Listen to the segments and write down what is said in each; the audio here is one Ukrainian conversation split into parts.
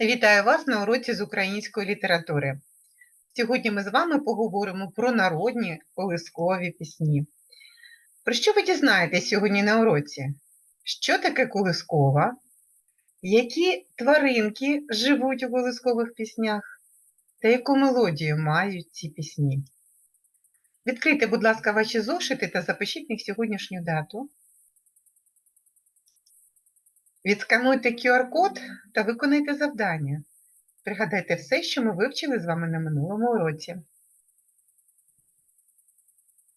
Вітаю вас на уроці з української літератури. Сьогодні ми з вами поговоримо про народні колискові пісні. Про що ви дізнаєтесь сьогодні на уроці? Що таке колискова? Які тваринки живуть у колискових піснях? Та яку мелодію мають ці пісні? Відкрийте, будь ласка, ваші зошити та запишіть них сьогоднішню дату. Відскануйте QR-код та виконайте завдання. Пригадайте все, що ми вивчили з вами на минулому уроці.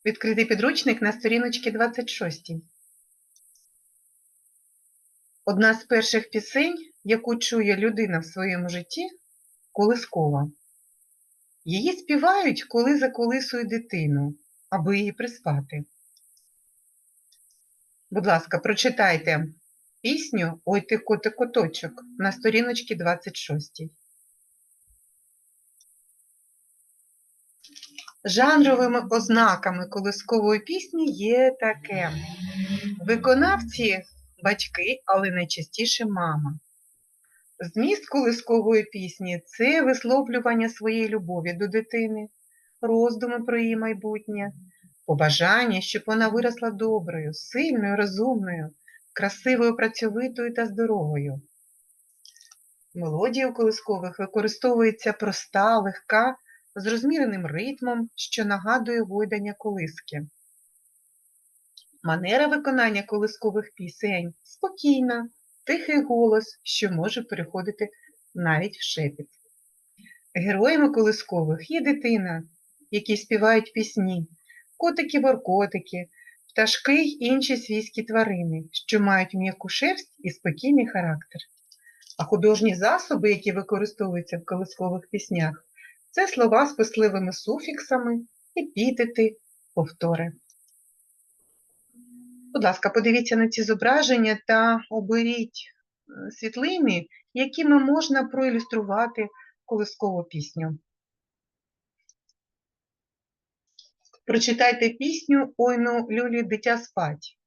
Відкритий підручник на сторіночці 26. Одна з перших пісень, яку чує людина в своєму житті, колискова. Її співають, коли заколисують дитину, аби її приспати. Будь ласка, прочитайте пісню Ой ти коти коточок на сторіночці 26. Жанровими ознаками колискової пісні є таке. Виконавці батьки, але найчастіше мама. Зміст колискової пісні це висловлювання своєї любові до дитини, роздуми про її майбутнє, побажання, щоб вона виросла доброю, сильною, розумною, красивою, працьовитою та здоровою. Мелодія у колискових використовується проста, легка, з розміреним ритмом, що нагадує гойдання колиски. Манера виконання колискових пісень спокійна, тихий голос, що може переходити навіть в шепіт. Героями колискових є дитина, які співають пісні, котики-воркотики, пташки й інші свійські тварини, що мають м'яку шерсть і спокійний характер. А художні засоби, які використовуються в колискових піснях, це слова з писливими суфіксами, епітети, повтори. Будь ласка, подивіться на ці зображення та оберіть е, світлини, якими можна проілюструвати колискову пісню. Прочитайте пісню Ойну люлі дитя спать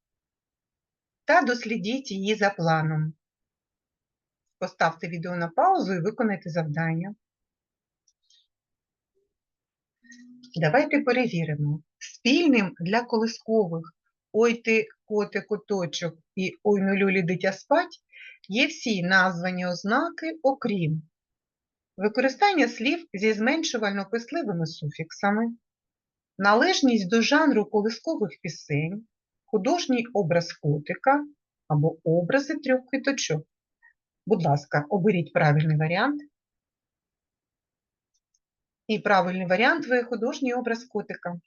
та дослідіть її за планом. Поставте відео на паузу і виконайте завдання. Давайте перевіримо. Спільним для колискових Ой ти коти куточок і Ой ну люлі дитя спать є всі названі ознаки, окрім використання слів зі зменшувально-писливими суфіксами, належність до жанру колискових пісень, художній образ котика або образи трьох квіточок. Будь ласка, оберіть правильний варіант. І правильний варіант ви художній образ котика.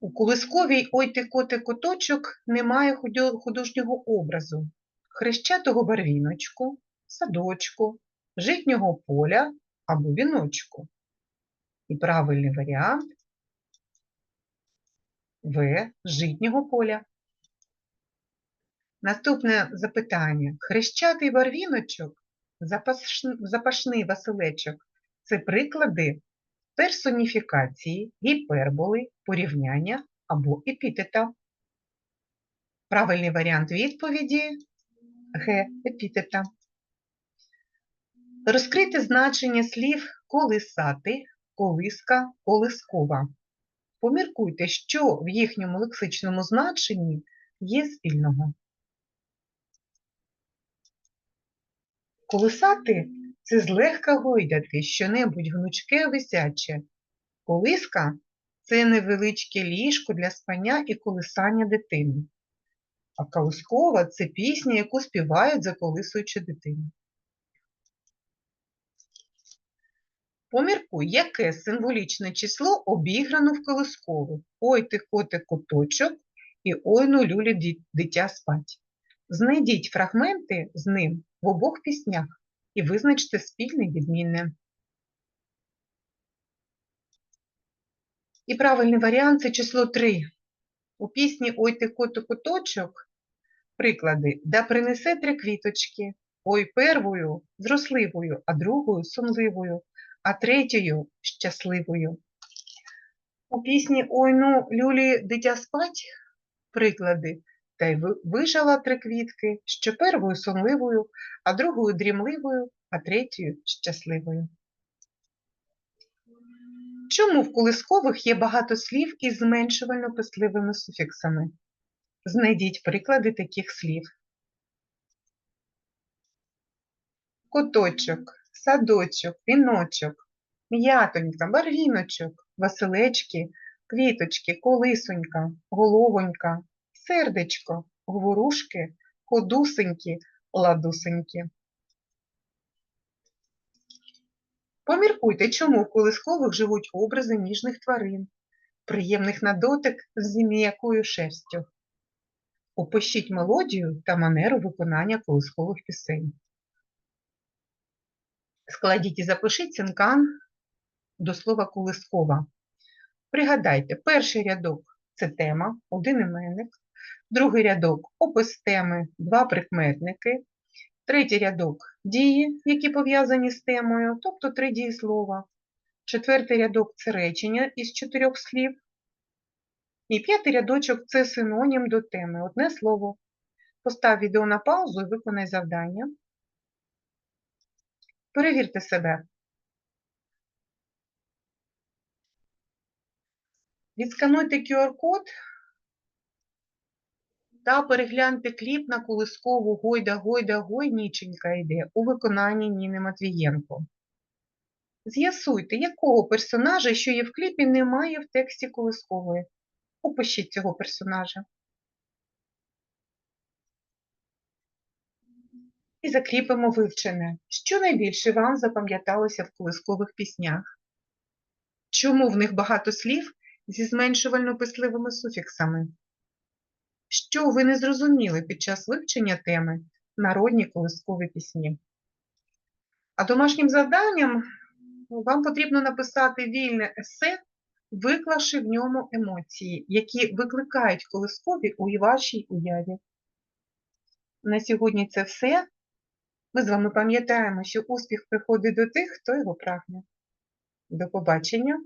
У колисковій «Ой ти коти коточок» немає художнього образу, хрещатого барвіночку, садочку, житнього поля або віночку. І правильний варіант В. Житнього поля. Наступне запитання. Хрещатий барвіночок, запашний василечок – це приклади персоніфікації, гіперболи, порівняння або епітета. Правильний варіант відповіді Г. Епітета. Розкрити значення слів колисати, колиска, колискова. Поміркуйте, що в їхньому лексичному значенні є спільного. Колисати – це злегка гойдати що-небудь гнучке висяче. Колиска – це невеличке ліжко для спання і колисання дитини. А колискова – це пісня, яку співають, заколисуючи дитину. Поміркуй, яке символічне число обіграно в колискову. Ой ти коти куточок і ой ну люлі дитя спать. Знайдіть фрагменти з ним в обох піснях і визначте спільне відмінне. І правильний варіант це число 3. У пісні Ой ти коту куточок приклади да принесе три квіточки. Ой первою зросливою, а другою сумливою, а третьою щасливою. У пісні Ой ну люлі дитя спать приклади та й вижала три квітки, що первою сонливою, а другою дрімливою, а третьою щасливою. Чому в колискових є багато слів із зменшувально-писливими суфіксами? Знайдіть приклади таких слів. Куточок, садочок, віночок, м'ятонька, барвіночок, василечки, квіточки, колисонька, головонька, сердечко, говорушки, ходусеньки, ладусеньки. Поміркуйте, чому в колискових живуть образи ніжних тварин, приємних на дотик з м'якою шерстю. Опишіть мелодію та манеру виконання колискових пісень. Складіть і запишіть цинкан до слова колискова. Пригадайте, перший рядок це тема, один іменник, другий рядок опис теми, два прикметники, третій рядок дії, які пов'язані з темою, тобто три дієслова. Четвертий рядок це речення із чотирьох слів. І п'ятий рядочок це синонім до теми, одне слово. Постав відео на паузу і виконай завдання. Перевірте себе. Відскануйте QR-код та перегляньте кліп на колискову Гойда, Гойда, Гойніченька йде у виконанні Ніни Матвієнко. З'ясуйте, якого персонажа, що є в кліпі, немає в тексті колискової. Опишіть цього персонажа. І закріпимо вивчене. Що найбільше вам запам'яталося в колискових піснях? Чому в них багато слів зі зменшувально-писливими суфіксами? Що ви не зрозуміли під час вивчення теми народні колискові пісні? А домашнім завданням вам потрібно написати вільне есе, виклавши в ньому емоції, які викликають колискові у вашій уяві. На сьогодні це все. Ми з вами пам'ятаємо, що успіх приходить до тих, хто його прагне. До побачення!